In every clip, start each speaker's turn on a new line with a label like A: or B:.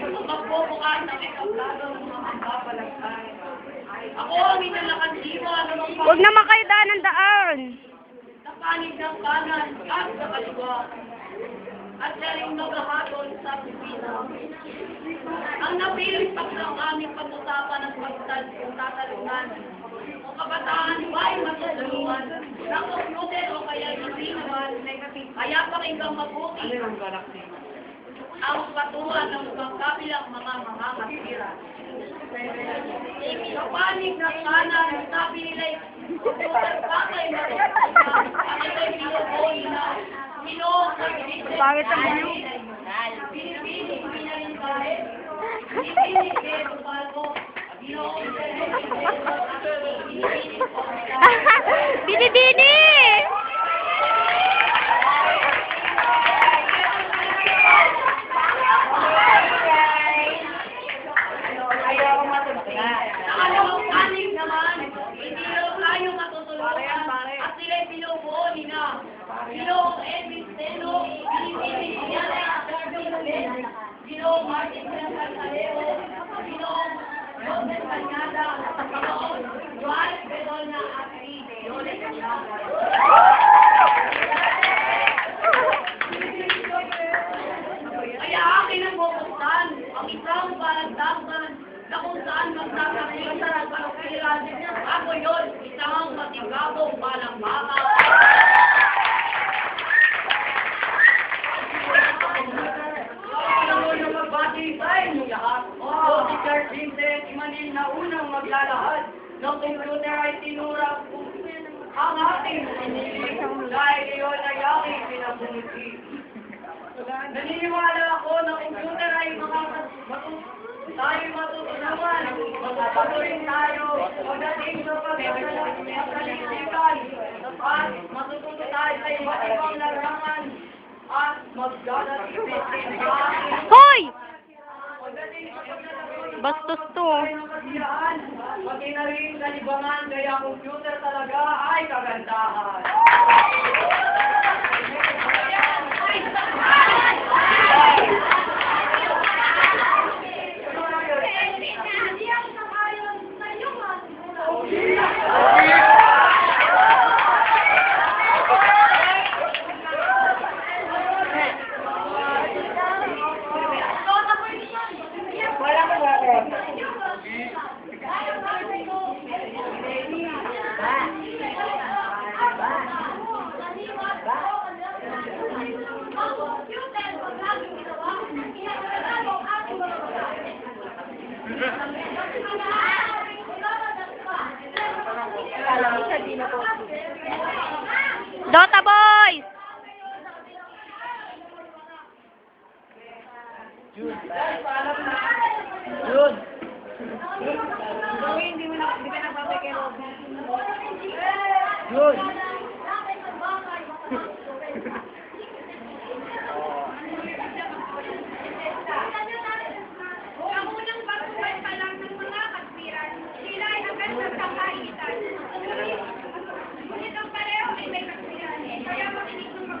A: Magbubukas ng ekablado ng mga magpapalagay. Ako ang inalakan diwa ng mga
B: Huwag naman kayo daan ng daan.
A: sa panig ng kanan at sa kaliwa. At siya rin maghahatol sa Pilipinas. Ang napiling pa ng aming pag-usapan at pagtad kung tatalungan. O kabataan ba'y matutulungan ng computer o kaya hindi naman kaya pakinggang mabuti ang patuhan ng pagkabilang mga mga kasira. Sa panig ng kanan, sabi nila, pinubuhay na
B: Pangit ang blue.
A: Pinipili, Kaya akin ang bubuksan ang isang palandasan na kung saan magsasakitan ang panukilan. Ako yun, isang matigabong palambaka. Imanil na unang maglalahad ng computer ay tinura ang ating pinili dahil iyon ay aking pinabunti. Naniniwala ako na computer ay matu- tayo matutulungan, magpapatuloy tayo pagdating sa pagkakalisipan at matututo tayo sa iba't ibang larangan at magdadating sa
B: Hoy! Bastos to.
A: kasiyahan, pati na rin sa libangan, kaya computer talaga ay kagandahan.
B: Dota Boys!
A: Yun. Hindi mo na, hindi ka nagpapay kay Robin. Yun.
C: Ang unang pagkuhan pa lang ng mga katwiran, sila ay agad sa kakaitan. Ngunit ang pareho ay may katwiran, kaya makinig ng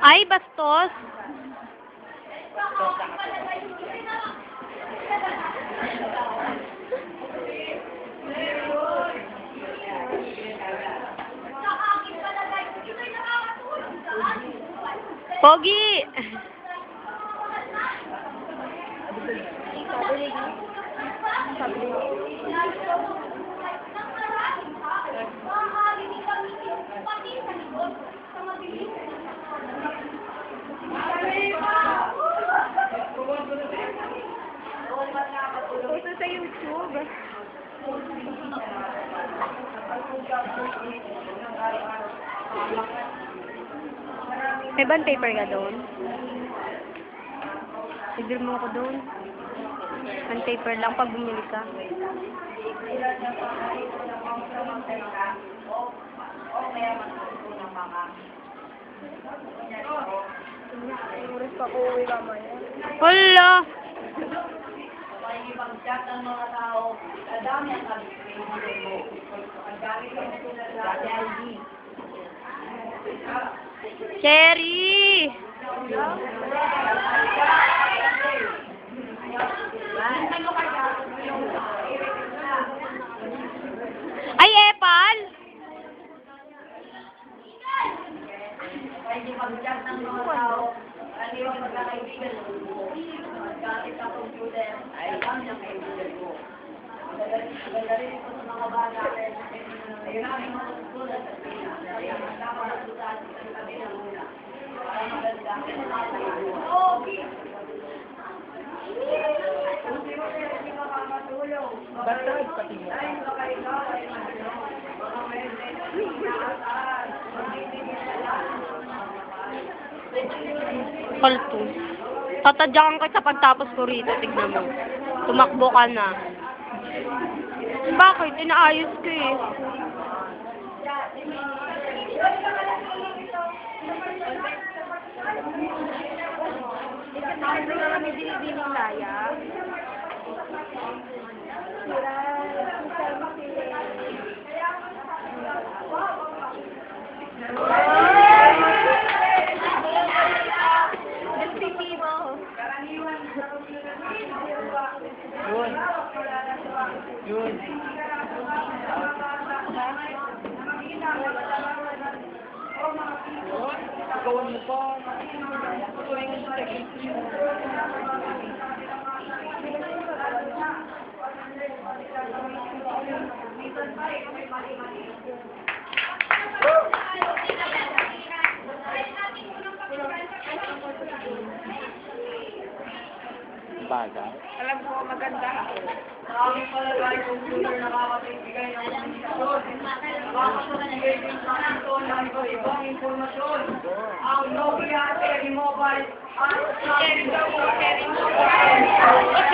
B: Ay, bastos. Pogi!
C: Sabi
B: May bond paper ka doon? Sigil mo ako doon. Bond paper lang pag bumili ka. Hala!
A: Pakikipag-chat ng mga tao, kadami ang kalimutan mo. Ang gamit ng sa ID.
B: Cherry! Ay, Epal!
A: Pakikipag-chat ng mga tao, ano yung magkakaibigan mo. Ang gamit ng computer, ay gamit ng kaibigan. Maganda rin ito sa mga bata. Ayun ang mga susulat sa pina. Kaya magkakaroon ng susulat sa kabila muna. Para maganda. Hindi makakatulong. Basta pati mo. Ay, baka ikaw ay ano. Baka may inaasahan. Magbibigyan na lang.
B: Palto. Tatadyakan ka sa pagtapos ko rito. Tignan mo. Tumakbo ka na. Bakit? Inaayos ko eh.
D: Yun. Gawan mo pa. Tuwing sa Bagay.
C: Alam ko, maganda ako.
A: Marami pala tayo computer na nakakapagbigay ng komunikasyon. Nakakapagbigay sa atin ng iba-ibang informasyon. Ang Nokia Cherry Mobile at Cherry Cherry Mobile.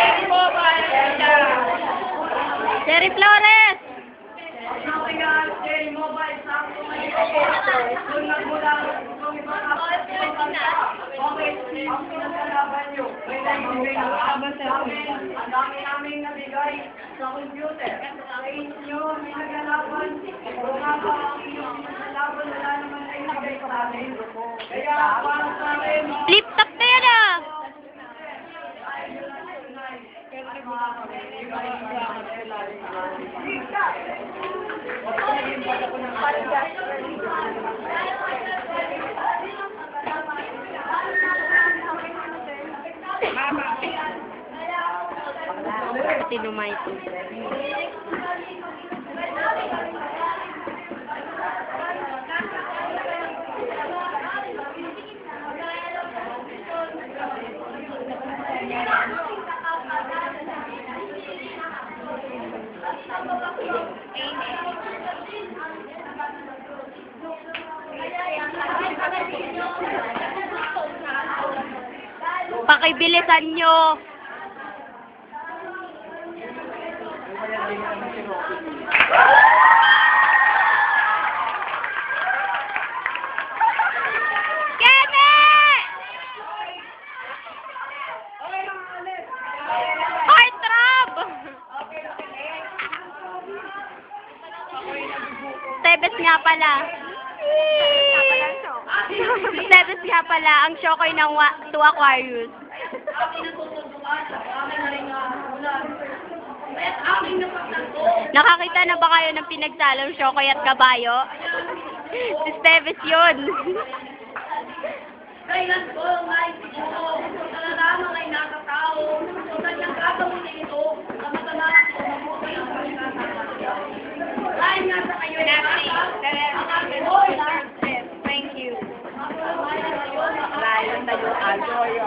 A: Cherry Mobile.
B: Cherry Flores!
A: Nokia Cherry Mobile Samsung ay kung nagmula ng ang pinagkalaban nyo. May nagbibigay ng amin. Ang dami namin nabigay sa computer. Sa inyo, may naglalaban. Nga ba ang inyong naglalaban, wala naman ay nabigay sa amin. Kaya para sa amin,
B: Flip top na yan ah! Tinumay ito. Pakibilisan nyo. Kene! Heart throb! Tebes nga pala. Tebes nga pala, ang Shokoy ng wa- to Aquarius.
A: aking natututuan sa amin na rin ulan.
B: Nakakita na ba kayo ng pinagsalong Shokoy at Kabayo? Si Steves yun.
A: Kailan ko nais ito, na lamang ay nakatao, sa kanyang gagawin na ito, na matalaman ko mabuti ang pagkakasama. Dahil nga sa kayo, ang aking oras,
B: Thank you.
A: Layo tayo, ajoyo.